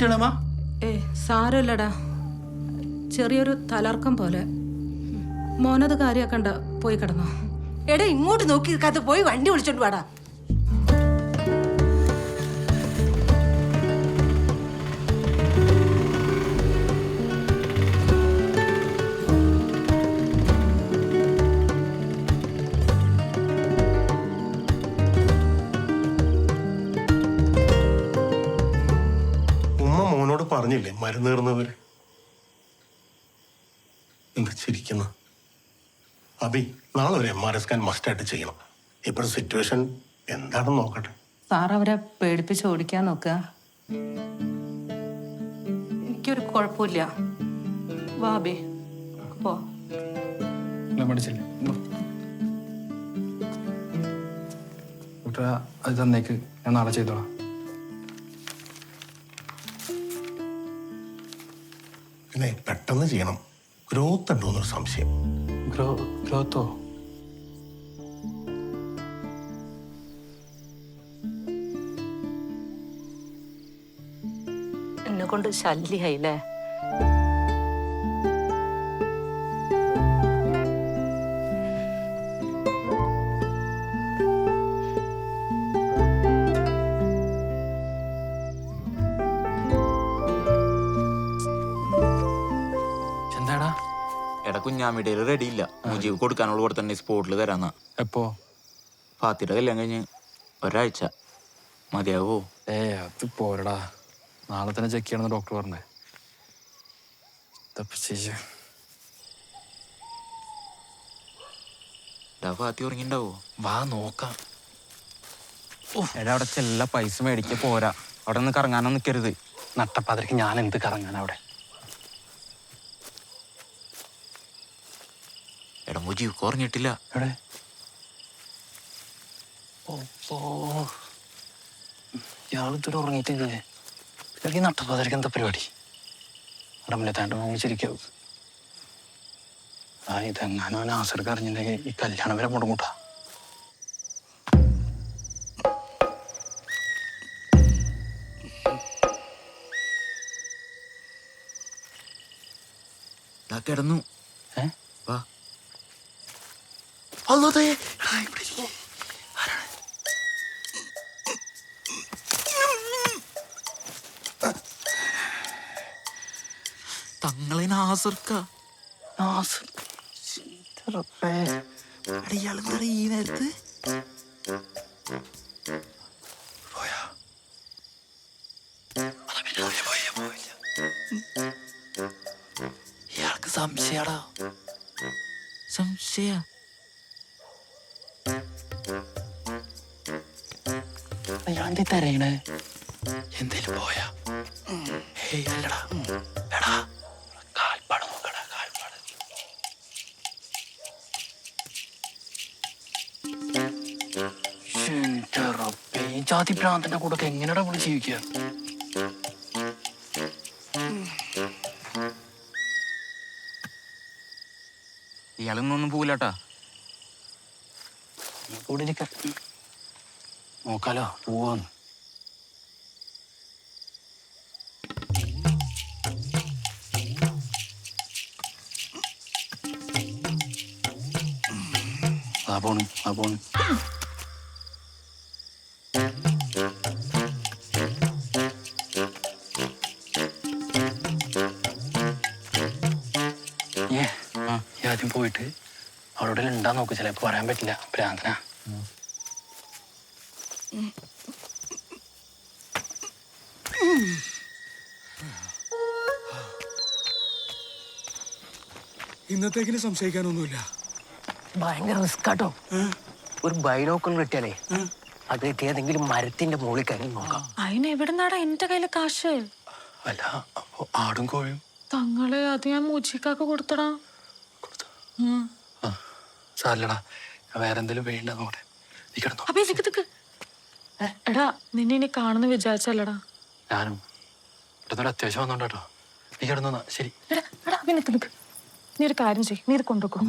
പറ്റിയളമ്മ ഏ സാരമില്ലടാ. ചെറിയൊരു തലർക്കം പോലെ. മോനത് കാര്യാക്കണ്ട പോയി കിടന്നോ. എടാ ഇങ്ങോട്ട് നോക്കി നിൽക്കാത്ത പോയി വണ്ടി വിളിച്ചോണ്ട് വാടാ. മോനോട് മരുന്നേറുന്നവര് എന്താ ചിരിക്കുന്ന? അബി നാളെ ഒരു എം ആർ എസ് സ്കാൻ മസ്റ്റായിട്ട് ചെയ്യണം. ഇപ്പോഴത്തെ സിറ്റുവേഷൻ എന്താണെന്ന് നോക്കട്ടെ. സാർ അവരെ പേടിപ്പിച്ച് ഓടിക്കാൻ നോക്കുക. എനിക്കൊരു കുഴപ്പമില്ല. വാബി പോ മടിച്ചില്ലേ ഡോക്ടറെ അത് തന്നേക്ക്. ഞാൻ നാളെ ചെയ്തോളാം. പിന്നെ പെട്ടെന്ന് ചെയ്യണം. ഗ്രോത്ത് ഉണ്ടോ എന്നൊരു സംശയം. ഗ്രോ ഗ്രോത്തോ എന്നെ കൊണ്ട് ശല്യായില്ലേ? എടാ കുഞ്ഞാമിയുടെ റെഡി ഇല്ല. മുജീവ് കൊടുക്കാനുള്ള കൂടെ തന്നെ സ്പോട്ടിൽ തരാന്നാ. എപ്പോ? ഫാത്തിയുടെ കല്യാണം കഴിഞ്ഞ് ഒരാഴ്ച. മതിയാവോ? ഏ അത് പോരടാ. നാളെ തന്നെ ചെക്ക് ചെയ്യണമെന്ന് ഡോക്ടർ പറഞ്ഞേ. ഫാത്തി ഉറങ്ങിണ്ടാവോ? വാ നോക്കാം. എടാ അവിടെ ചെല്ല പൈസ മേടിക്ക പോരാ. അവിടെ നിന്ന് കറങ്ങാനൊന്നും നിൽക്കരുത് നട്ടപ്പാതിരക്ക് ഞാൻ എന്ത് കറങ്ങാൻ അവിടെ? എടാ മുജീബ് കുറഞ്ഞിട്ടില്ല എടേ ഉറങ്ങിയിട്ടില്ലേ എന്താ പരിപാടി? അവിടെ മുന്നേ താണ്ട് വാങ്ങിച്ചിരിക്കാവും ആ ഇതെങ്ങാനും അവൻ ആസർക്ക് അറിഞ്ഞിട്ടുണ്ടെങ്കിൽ ഈ കല്യാണം വരെ മുടങ്ങൂട്ടാ? കിടന്നു ഏ വാ അല്ലാതെ തങ്ങളെ നാസർക്ക നാസർ റബ്ബേ. ഇയാളെന്താ ഈ നേരത്ത് പോയാ അതാ പിന്നെ അവർ പോയില്ല, പോയില്ല. ഇയാൾക്ക് സംശയാടാ സംശയ എന്തി തരയണേ എന്തേലും പോയാ? ഏയ് അല്ലടാ എടാ കാൽപ്പാട് നോക്കടാ കാൽപ്പാട്. എന്റെ റബ്ബേ, ഈ ജാതി ഭ്രാന്തന്റെ കൂടെ ഒക്കെ എങ്ങനെയാടാ പുള്ളി ജീവിക്കുക ഇയാളൊന്നും പോവില്ലാട്ടാ. കൂടെ ഇരിക്ക നോക്കാലോ പോവാന്ന് ആ ആദ്യം പോയിട്ട് അവിടെ ഉണ്ടാ നോക്ക് ചിലപ്പോ പറയാൻ പറ്റില്ല ഭ്രാന്തനാ ഇന്നത്തേക്കിന് സംശയിക്കാനൊന്നുമില്ല. ഭയങ്കര റിസ്ക് ആട്ടോ. ഒരു ബൈനോക്കൾ കിട്ടിയാലേ അത് ഏതെങ്കിലും മരത്തിന്റെ മുകളിൽ കയറി നോക്കാം. അതിന് എവിടുന്നാടാ എന്റെ കയ്യിൽ കാശ്? അല്ല അപ്പൊ ആടും കോഴിയും? തങ്ങളെ അത് ഞാൻ മൂച്ചിക്കാക്ക് കൊടുത്തടാ. സാറല്ലടാ സാരല്ലടാ. ഞാൻ വേറെ എന്തെങ്കിലും വേണ്ട നോടെ അപ്പൊ നിക്ക് തിക്ക് എടാ നിന്നെ ഇനി കാണുന്ന വിചാരിച്ചല്ലടാ. ഞാനും. ഇവിടെ അത്യാവശ്യം വന്നോണ്ടോ നീ കിടന്നോ ശരി. എടാ എടാ നിക്ക് നിക്ക്. നീ ഒരു കാര്യം ചെയ്യ്. നീ ഇത് കൊണ്ടുവെക്കോ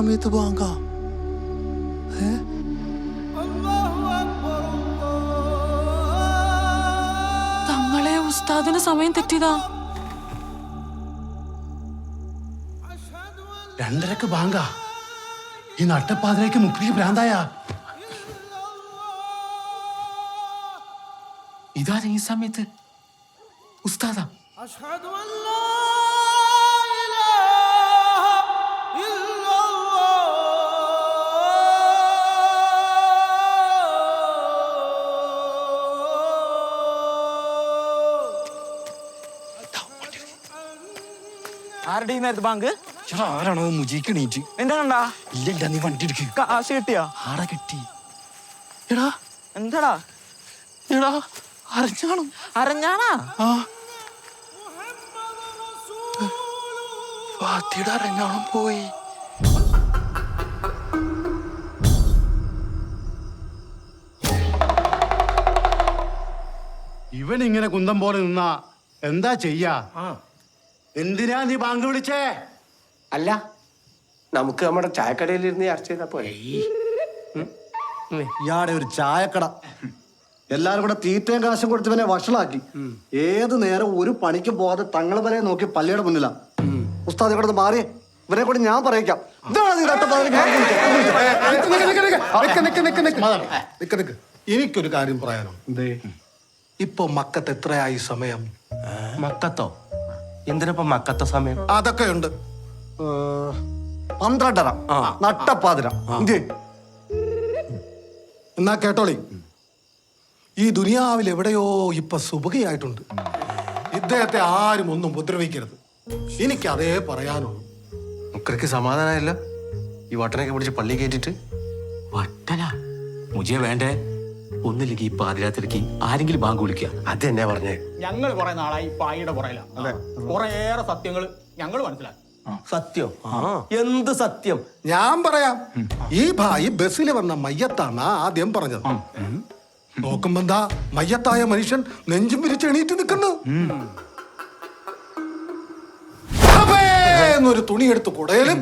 സമയത്ത് ബാങ്ക തങ്ങളെ ഉസ്താദിന് സമയം തെറ്റിയതാ. രണ്ടരക്ക് ബാങ്ക ഈ നട്ടപ്പാതിലേക്ക് മുക്കിലേക്ക് ഭ്രാന്തായ. ഇതാരാ ഈ സമയത്ത്? ഉസ്താദാ. ആരുടെ ഈ നേരത്തെ ബാങ്ക് ആരാണോ മുജിക്ക് എണീറ്റ്? ഇല്ല ഇല്ല നീ വണ്ടി എടുക്ക്. കാശ് കിട്ടിയാ? ആടെ കിട്ടി. എടാ. എന്താടാ? എടാ അരഞ്ഞാണോ? അരഞ്ഞാണാ? ആ. ഫാത്തിയുടെ അരഞ്ഞാണം പോയി. ഇവൻ ഇങ്ങനെ കുന്തം പോലെ നിന്നാ എന്താ ചെയ്യാ? എന്തിനാ നീ ബാങ്ക് വിളിച്ചേ? അല്ല നമുക്ക് നമ്മുടെ ചായക്കടയിൽ ഇരുന്ന് ചർച്ച ചെയ്താ പോലെ ഇയാടെ ഒരു ചായക്കട. എല്ലാരും കൂടെ തീറ്റയും കാശും കൊടുത്തവനെ വഷളാക്കി. ഏത് നേരം ഒരു പണിക്കും പോകാതെ തങ്ങളെ വരെ നോക്കി പള്ളിയുടെ മുന്നിലാ. ഉസ്താദ് ഇവിടെ മാറി. ഇവരെ കൂടെ ഞാൻ പറയിക്കാം. എനിക്കൊരു കാര്യം പറയാനോ ഇപ്പൊ മക്കത്ത് എത്രയായി സമയം? മക്കത്തോ? എന്തിനപ്പോ മക്കത്ത സമയം? അതൊക്കെ ഉണ്ട് പന്ത്രണ്ടര. നട്ടപ്പാതിര. എന്നാ കേട്ടോളി. ഈ ദുനിയാവിൽ എവിടെയോ ഇപ്പൊ സുഭകയായിട്ടുണ്ട് ഇദ്ദേഹത്തെ ആരും ഒന്നും ഉപദ്രവിക്കരുത്. എനിക്ക് അതേ പറയാനുള്ളൂ. മുക്കർക്ക് സമാധാനമല്ല ഈ വട്ടനൊക്കെ പിടിച്ച് പള്ളി കയറ്റിട്ട് വട്ടല മുജിയെ വേണ്ടേ? ഒന്നില്ലെങ്കിൽ ഈ പാതിരാത്രിക്ക് ആരെങ്കിലും ബാങ്ക് വിളിക്കുക. അത് തന്നെ പറഞ്ഞേ. ഞങ്ങൾ കുറെ നാളായി പായിയുടെ പുറയിലാണ് കുറേയേറെ സത്യങ്ങൾ ഞങ്ങൾ മനസ്സിലാക്കി. സത്യം? എന്ത് സത്യം? ഞാൻ പറയാം. ഈ ഭായി ബസ്സിൽ വന്ന മയ്യത്താണ് ആദ്യം പറഞ്ഞത്. നോക്കുമ്പോ എന്താ മയ്യത്തായ മനുഷ്യൻ നെഞ്ചും വിരിച്ച് എണീറ്റ് നിൽക്കുന്നു. അബേ എന്നൊരു തുണി എടുത്ത് കുടയലും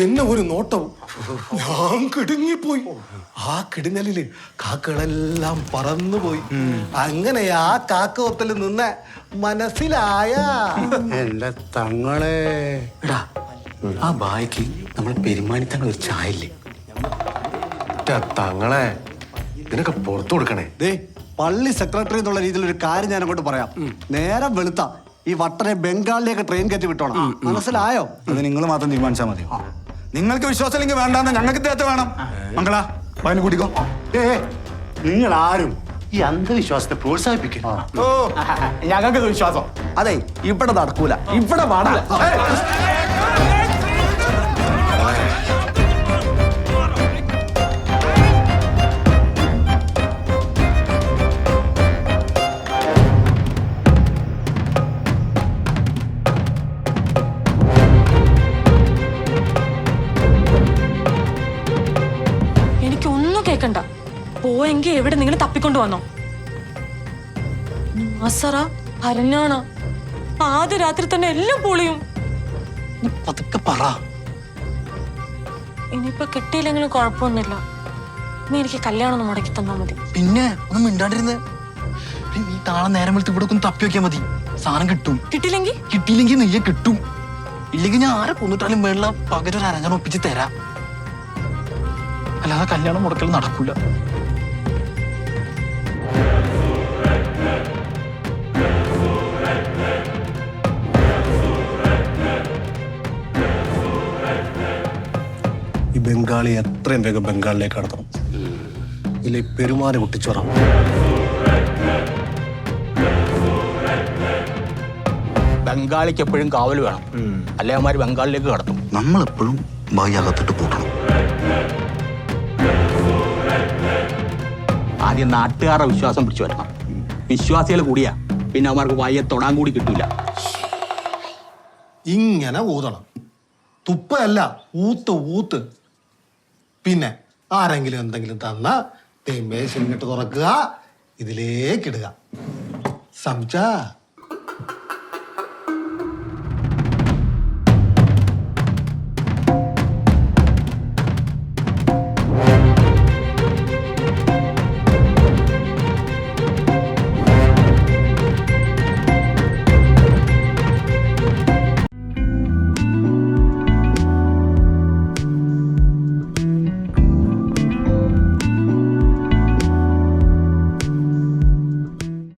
എന്നെ ഒരു നോട്ടവും ഞാൻ കിടുങ്ങിപ്പോയി. ആ കിടുങ്ങലിൽ കാക്കകളെല്ലാം പറന്നുപോയി. അങ്ങനെ ആ കാക്ക ഒത്തൽ നിന്ന് മനസ്സിലായ എന്റെ തങ്ങളെ. എടാ ആ ബായിക്ക് നമ്മൾ പെരുമാനിത്തങ്ങൾ ഒരു ചായല്ലേ? തങ്ങളെ. ഇതിനൊക്കെ പുറത്തു കൊടുക്കണേ. ദേ പള്ളി സെക്രട്ടറി എന്നുള്ള രീതിയിൽ ഒരു കാര്യം ഞാൻ അങ്ങോട്ട് പറയാം. നേരം വെളുത്ത. ഈ വട്ടനെ ബംഗാളിലേക്ക് ട്രെയിൻ കയറ്റി വിട്ടോണം മനസ്സിലായോ? അത് നിങ്ങൾ മാത്രം തീരുമാനിച്ചാൽ മതി. നിങ്ങൾക്ക് വിശ്വാസമില്ലെങ്കിൽ വേണ്ടാന്ന് ഞങ്ങൾക്ക് ഇദ്ദേഹത്തെ വേണം. മംഗള പതിന് കൂട്ടിക്കോ ഏ നിങ്ങൾ ആരും ഈ അന്ധവിശ്വാസത്തെ പ്രോത്സാഹിപ്പിക്കണം ഓ. ഞങ്ങൾക്ക് വിശ്വാസം. അതെ ഇവിടെ നടക്കൂല. ഇവിടെ പാടില്ല. പോയെങ്കിൽ എവിടെ നിങ്ങൾ തപ്പിക്കൊണ്ട് വന്നോ? നാസറ ഭരഞ്ഞാണ് ആദ്യ രാത്രി തന്നെ എല്ലാം പൊളിയും. ഇനിയിപ്പൊ പതുക്കെ പറ. ഇനിയിപ്പോ കിട്ടിയില്ലെങ്കിലും കുഴപ്പമൊന്നുമില്ല. നീ എനിക്ക് കല്യാണം ഒന്ന് മുടക്കി തന്നാ മതി. പിന്നെ ഒന്നും മിണ്ടാണ്ടിരുന്ന്. നീ താളെ നേരം വെളുത്ത് ഇവിടെ ഒന്ന് തപ്പി വെക്കാൻ മതി. സാധനം കിട്ടും. കിട്ടിയില്ലെങ്കിൽ കിട്ടിയില്ലെങ്കിൽ നെയ്യെ കിട്ടും. ഇല്ലെങ്കിൽ ഞാൻ ആരെ കൊന്നിട്ടാലും വേണ്ട പകരം ഒരു അരഞ്ഞാണ് ഒപ്പിച്ച് തരാം. അല്ലാതെ കല്യാണം മുടക്കൽ നടക്കൂല. ബംഗാളി എത്രയും വേഗം ബംഗാളിലേക്ക് കടത്തണം. ഇല്ല ഈ പെരുമാറി കുട്ടിച്ചോറാം ബംഗാളിക്ക് എപ്പോഴും കാവൽ വേണം. അല്ലെ ബംഗാളിലേക്ക് കടത്തും. നമ്മളെപ്പോഴും ബായി അകത്തിട്ട് പോകണം ആദ്യം നാട്ടുകാരുടെ വിശ്വാസം പിടിച്ചു വരണം വിശ്വാസികൾ കൂടിയാ പിന്നെ അവന്മാർക്ക് വായെ തൊടാൻ കൂടി കിട്ടൂല. ഇങ്ങനെ ഊതണം. തുപ്പയല്ല ഊത്ത് ഊത്ത്. പിന്നെ ആരെങ്കിലും എന്തെങ്കിലും തന്ന മേശിട്ട് തുറക്കുക ഇതിലേക്കിടുക സംസാ